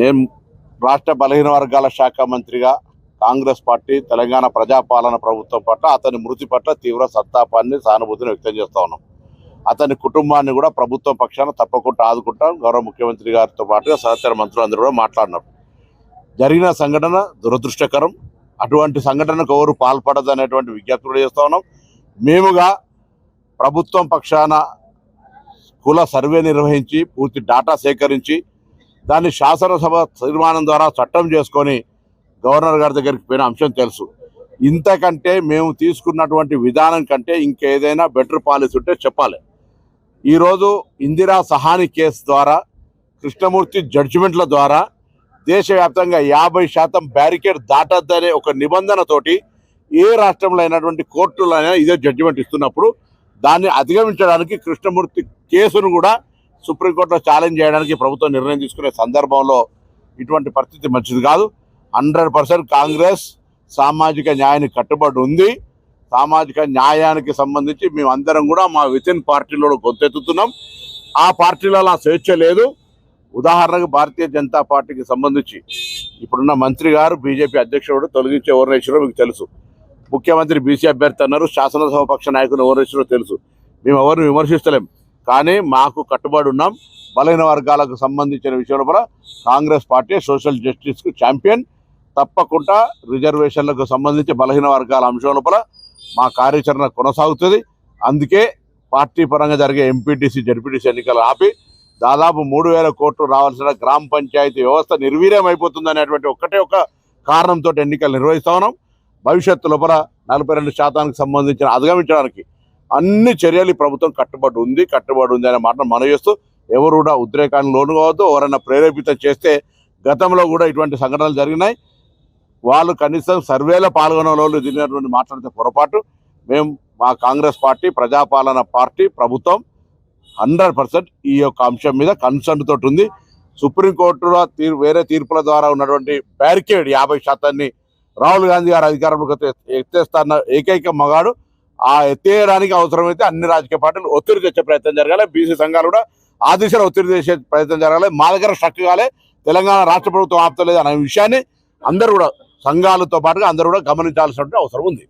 నేను రాష్ట్ర బలహీన వర్గాల శాఖ మంత్రిగా కాంగ్రెస్ పార్టీ తెలంగాణ ప్రజాపాలన ప్రభుత్వం పట్ల అతని మృతి పట్ల తీవ్ర సంతాపాన్ని సానుభూతిని వ్యక్తం చేస్తా ఉన్నాం. అతని కుటుంబాన్ని కూడా ప్రభుత్వం పక్షాన తప్పకుండా ఆదుకుంటాం. గౌరవ ముఖ్యమంత్రి గారితో పాటుగా సహచర మంత్రులందరూ కూడా మాట్లాడినారు జరిగిన సంఘటన దురదృష్టకరం. అటువంటి సంఘటనకు ఎవరు పాల్పడదు అనేటువంటి విజ్ఞప్తి కూడా చేస్తా ఉన్నాం. మేముగా ప్రభుత్వం పక్షాన కుల సర్వే నిర్వహించి పూర్తి డాటా సేకరించి దాన్ని శాసనసభ తీర్మానం ద్వారా చట్టం చేసుకొని గవర్నర్ గారి దగ్గరికి పోయిన అంశం తెలుసు. ఇంతకంటే మేము తీసుకున్నటువంటి విధానం కంటే ఇంకేదైనా బెటర్ పాలసీ ఉంటే చెప్పాలి. ఈరోజు ఇందిరా సహాని కేసు ద్వారా కృష్ణమూర్తి జడ్జిమెంట్ల ద్వారా దేశవ్యాప్తంగా యాభై శాతం బ్యారికేడ్ దాటద్దనే ఒక నిబంధనతోటి ఏ రాష్ట్రంలో అయినటువంటి కోర్టులైనా ఇదే జడ్జిమెంట్ ఇస్తున్నప్పుడు దాన్ని అధిగమించడానికి కృష్ణమూర్తి కేసును కూడా సుప్రీంకోర్టులో ఛాలెంజ్ చేయడానికి ప్రభుత్వం నిర్ణయం తీసుకునే సందర్భంలో ఇటువంటి పరిస్థితి మంచిది కాదు. హండ్రెడ్ పర్సెంట్ కాంగ్రెస్ సామాజిక న్యాయానికి కట్టుబడి ఉంది. సామాజిక న్యాయానికి సంబంధించి మేము అందరం కూడా మా వితిన్ పార్టీలో గొంతెత్తుతున్నాం. ఆ పార్టీలలో నా స్వేచ్ఛ లేదు. ఉదాహరణకు భారతీయ జనతా పార్టీకి సంబంధించి ఇప్పుడున్న మంత్రి గారు బీజేపీ అధ్యక్షుడు తొలగించే ఎవరు మీకు తెలుసు. ముఖ్యమంత్రి బీసీ అభ్యర్థి అన్నారు శాసనసభ పక్ష నాయకులు ఎవరు తెలుసు. మేము ఎవరిని విమర్శిస్తలేం. కానీ మాకు కట్టుబడి ఉన్నాం. బలహీన వర్గాలకు సంబంధించిన విషయంలో కూడా కాంగ్రెస్ పార్టీ సోషల్ జస్టిస్కు ఛాంపియన్. తప్పకుండా రిజర్వేషన్లకు సంబంధించి బలహీన వర్గాల అంశం లోపల మా కార్యాచరణ కొనసాగుతుంది. అందుకే పార్టీ పరంగా జరిగే ఎంపీటీసీ జడ్పీటీసీ ఎన్నికలు ఆపి దాదాపు మూడు వేల కోట్లు రావాల్సిన గ్రామ పంచాయతీ వ్యవస్థ నిర్వీర్యం అయిపోతుంది అనేటువంటి ఒక్కటే ఒక కారణంతో ఎన్నికలు నిర్వహిస్తా ఉన్నాం. భవిష్యత్తు లోపల నలభై రెండు శాతానికి సంబంధించిన అధిగమించడానికి అన్ని చర్యలు ప్రభుత్వం కట్టుబడి ఉంది కట్టుబడి ఉంది అనే మాటను మనం చేస్తూ ఎవరు కూడా ఉద్రేకానికి లోను కావద్దు. ఎవరైనా ప్రేరేపితం చేస్తే గతంలో కూడా ఇటువంటి సంఘటనలు జరిగినాయి. వాళ్ళు కనీసం సర్వేలో పాల్గొనే వాళ్ళు తినేటువంటి మాట్లాడితే పొరపాటు. మేము మా కాంగ్రెస్ పార్టీ ప్రజాపాలన పార్టీ ప్రభుత్వం హండ్రెడ్ పర్సెంట్ ఈ యొక్క అంశం మీద కన్సర్న్ తోటి ఉంది. సుప్రీంకోర్టులో తీర్ వేరే తీర్పుల ద్వారా ఉన్నటువంటి బ్యారికేడ్ యాభై శాతాన్ని రాహుల్ గాంధీ గారు అధికారంలోకి ఎత్తే- ఎత్తేస్తాన్న ఏకైక మగాడు ఆ ఎత్తేయడానికి అవసరమైతే అన్ని రాజకీయ పార్టీలు ఒత్తిడి తెచ్చే ప్రయత్నం జరగాలి. బీసీ సంఘాలు కూడా ఆ దిశలో ఒత్తిడి చేసే ప్రయత్నం జరగాలి. మా దగ్గర స్ట్రక్ కాలే. తెలంగాణ రాష్ట్ర ప్రభుత్వం ఆపుతలేదు అనే విషయాన్ని అందరూ కూడా సంఘాలతో పాటుగా అందరూ కూడా గమనించాల్సిన అవసరం ఉంది.